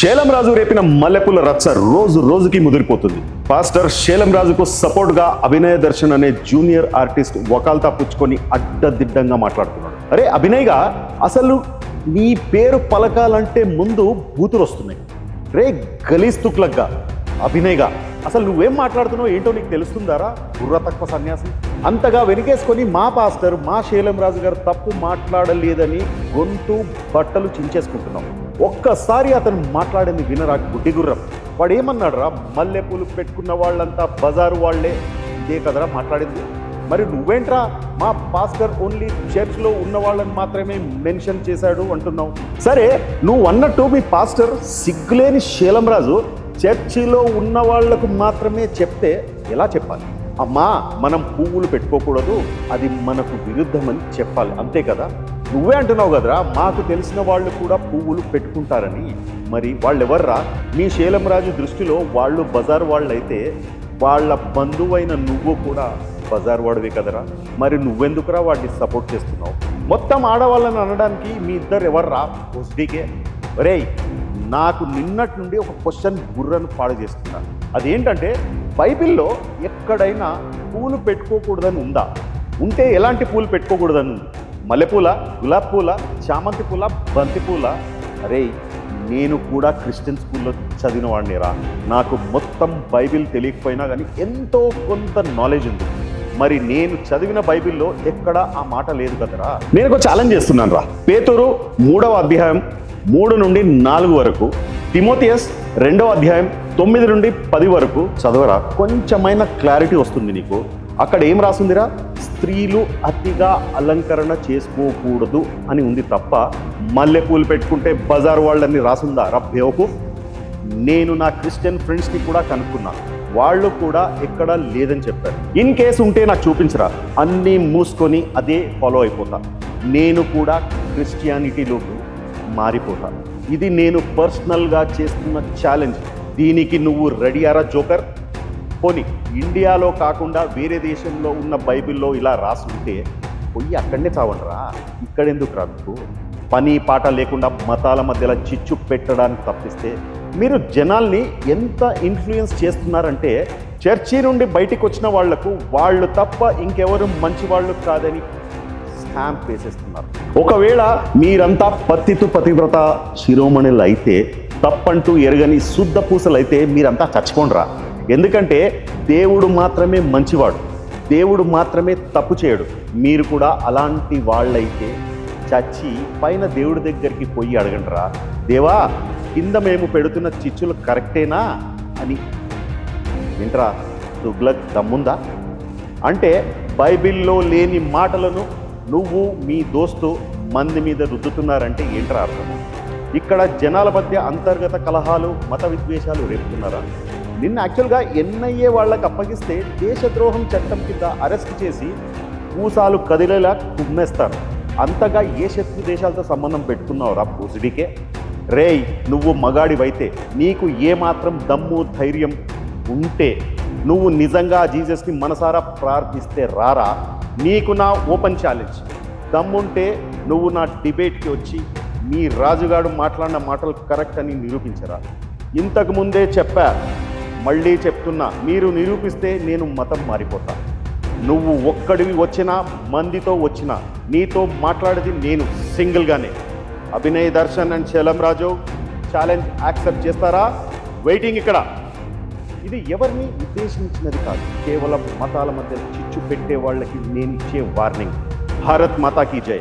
శేలం రాజు రేపిన మల్లెపూల రచ్చ రోజు రోజుకి ముదిరిపోతుంది. పాస్టర్ శేలం రాజుకు అభినయ దర్శన్ అనే జూనియర్ ఆర్టిస్ట్ వకాల్తా పుచ్చుకొని అడ్డదిడ్డంగా మాట్లాడుతున్నాడు. అరే అభినయ్గా అసలు నీ పేరు పలకాలంటే ముందు బూతులు వస్తున్నాయి. రే గలీజ్ తుక్లగ్గా అభినయ్గా అసలు నువ్వేం మాట్లాడుతున్నావు ఏంటో నీకు తెలుస్తుందారా? బుర్ర తక్కువ సన్యాసి. అంతగా వెనికేసుకొని మా పాస్టర్ మా శైలం రాజు గారు తప్పు మాట్లాడలేదని గొంతు బట్టలు చించేసుకుంటున్నాం. ఒక్కసారి అతను మాట్లాడింది వినరా గుడ్డిగుర్రం. వాడు ఏమన్నాడరా మల్లెపూలు పెట్టుకున్న వాళ్ళంతా బజారు వాళ్ళే. ఇదే కదరా మాట్లాడింది. మరి నువ్వేంట్రా మా పాస్టర్ ఓన్లీ చర్చ్లో ఉన్న వాళ్ళని మాత్రమే మెన్షన్ చేశాడు అంటున్నావు. సరే నువ్వు అన్నట్టు మీ పాస్టర్ సిగ్గులేని శీలంరాజు చర్చిలో ఉన్న వాళ్ళకు మాత్రమే చెప్తే ఎలా చెప్పాలి? అమ్మా మనం పువ్వులు పెట్టుకోకూడదు అది మనకు విరుద్ధమని చెప్పాలి. అంతే కదా? నువ్వే అంటున్నావు కదరా మాకు తెలిసిన వాళ్ళు కూడా పువ్వులు పెట్టుకుంటారని. మరి వాళ్ళెవర్రా? మీ శీలంరాజు దృష్టిలో వాళ్ళు బజార్ వాళ్ళైతే వాళ్ళ బంధువైన నువ్వు కూడా బజార్ వాడవే కదరా? మరి నువ్వెందుకురా వాటిని సపోర్ట్ చేస్తున్నావు? మొత్తం ఆడవాళ్ళని అనడానికి మీ ఇద్దరు ఎవర్రా? వస్డీకే ఒరేయ్ నాకు నిన్నటి నుండి ఒక క్వశ్చన్ బుర్రను పాడు చేస్తున్నా. అదేంటంటే బైబిల్లో ఎక్కడైనా పూలు పెట్టుకోకూడదని ఉందా? ఉంటే ఎలాంటి పూలు పెట్టుకోకూడదని? ఉంది మల్లెపూల గులాబ్ పూల చామంతి పూల బంతి పూల అరే నేను కూడా క్రిస్టియన్ స్కూల్లో చదివిన వాడినిరా నాకు మొత్తం బైబిల్ తెలియకపోయినా కానీ ఎంతో కొంత నాలెడ్జ్ ఉంది. మరి నేను చదివిన బైబిల్లో ఎక్కడ ఆ మాట లేదు కదరా? నేను ఒక ఛాలెంజ్ చేస్తున్నాను రా పేతురు మూడవ అధ్యాయం మూడు నుండి నాలుగు వరకు తిమోతియస్ రెండవ అధ్యాయం తొమ్మిది నుండి పది వరకు చదవరా? కొంచెమైన క్లారిటీ వస్తుంది నీకు. అక్కడ ఏం రాసిందిరా? స్త్రీలు అతిగా అలంకరణ చేసుకోకూడదు అని ఉంది తప్ప మల్లెపూలు పెట్టుకుంటే బజార్ వాళ్ళని రాసుందా? రబ్బేవకు నేను నా క్రిస్టియన్ ఫ్రెండ్స్కి కూడా కనుక్కున్నాను వాళ్ళు కూడా ఎక్కడ లేదని చెప్పారు. ఇన్ కేసు ఉంటే నాకు చూపించరా? అన్నీ మూసుకొని అదే ఫాలో అయిపోతా. నేను కూడా క్రిస్టియానిటీలోకి మారిపోతా. ఇది నేను పర్సనల్గా చేస్తున్న ఛాలెంజ్. దీనికి నువ్వు రెడీ అరా జోకర్? పోనీ. ఇండియాలో కాకుండా వేరే దేశంలో ఉన్న బైబిల్లో ఇలా రాసుంటే పోయి అక్కడనే చావండిరా ఇక్కడెందుకు రాదు పని పాట లేకుండా మతాల మధ్యలో చిచ్చు పెట్టడానికి తప్పిస్తే మీరు జనాల్ని ఎంత ఇన్ఫ్లుయెన్స్ చేస్తున్నారంటే చర్చి నుండి బయటికి వచ్చిన వాళ్ళకు వాళ్ళు తప్ప ఇంకెవరు మంచి వాళ్ళు కాదని స్టాంప్ వేసేస్తున్నారు. ఒకవేళ మీరంతా పతితు పతివ్రత శిరోమణులు అయితే తప్పంటూ ఎరగని శుద్ధ పూసలు అయితే మీరంతా చచ్చిపోండిరా. ఎందుకంటే దేవుడు మాత్రమే మంచివాడు. దేవుడు మాత్రమే తప్పు చేయడు. మీరు కూడా అలాంటి వాళ్ళైతే చచ్చి పైన దేవుడి దగ్గరికి పోయి అడగండిరా దేవా కింద మేము పెడుతున్న చిచ్చులు కరెక్టేనా? అని. వింట్రా తుగ్లక్ దమ్ముందా? అంటే బైబిల్లో లేని మాటలను నువ్వు మీ దోస్తు మంది మీద రుద్దుతున్నారంటే ఏంట్రా అర్థం? ఇక్కడ జనాల మధ్య అంతర్గత కలహాలు మత విద్వేషాలు రేపుతున్నారా? నిన్న యాక్చువల్గా ఎన్ఐఏ వాళ్ళకి అప్పగిస్తే దేశద్రోహం చట్టం కింద అరెస్ట్ చేసి పూసాలు కదిలేలా కుమ్మేస్తారు. అంతగా ఏ శత్రు దేశాలతో సంబంధం పెట్టుకున్నావురా పూసిడికే? రేయ్ నువ్వు మగాడివైతే నీకు ఏమాత్రం దమ్ము ధైర్యం ఉంటే నువ్వు నిజంగా జీసస్ని మనసారా ప్రార్థిస్తే రారా? నీకు నా ఓపెన్ ఛాలెంజ్. దమ్ముంటే నువ్వు నా డిబేట్కి వచ్చి మీ రాజుగాడు మాట్లాడిన మాటలు కరెక్ట్ అని నిరూపించరా. ఇంతకుముందే చెప్పా మళ్ళీ చెప్తున్నా మీరు నిరూపిస్తే నేను మతం మారిపోతా. నువ్వు ఒక్కడివి వచ్చినా మందితో వచ్చినా నీతో మాట్లాడేది నేను సింగిల్గానే. Abhinay Darshan and Shalam Raju challenge accept చేస్తారా? వెయిటింగ్ ఇక్కడ. ఇది ఎవరిని ఉద్దేశించినది కాదు. కేవలం మతాల మధ్య చిచ్చు పెట్టే వాళ్ళకి నేను ఇచ్చే వార్నింగ్. భారత్ మాతాకి జై.